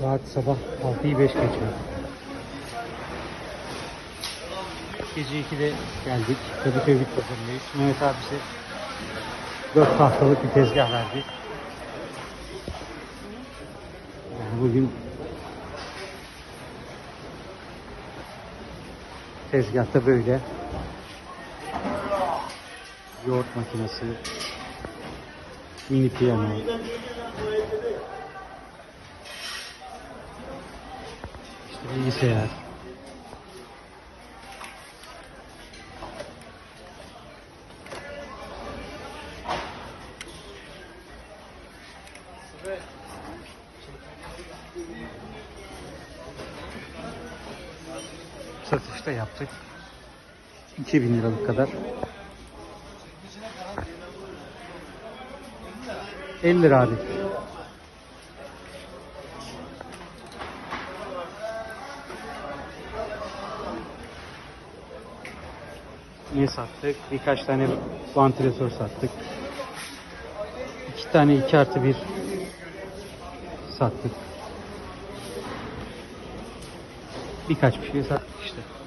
Saat sabah 6'yı 5 geçiyor. Gece 2'de geldik. Kadıköy Bit Pazarı'ndayız. Mehmet abisi 4 tahtalık bir tezgah verdi. Yani bugün tezgahta böyle yoğurt makinesi, mini piyano, bilgisayar, satışta yaptık. 2000 liralık kadar. 50 lira abi. Ne sattık? Birkaç tane vantilatör sattık. İki tane 2 artı 1 sattık. Birkaç bir şey sattık işte.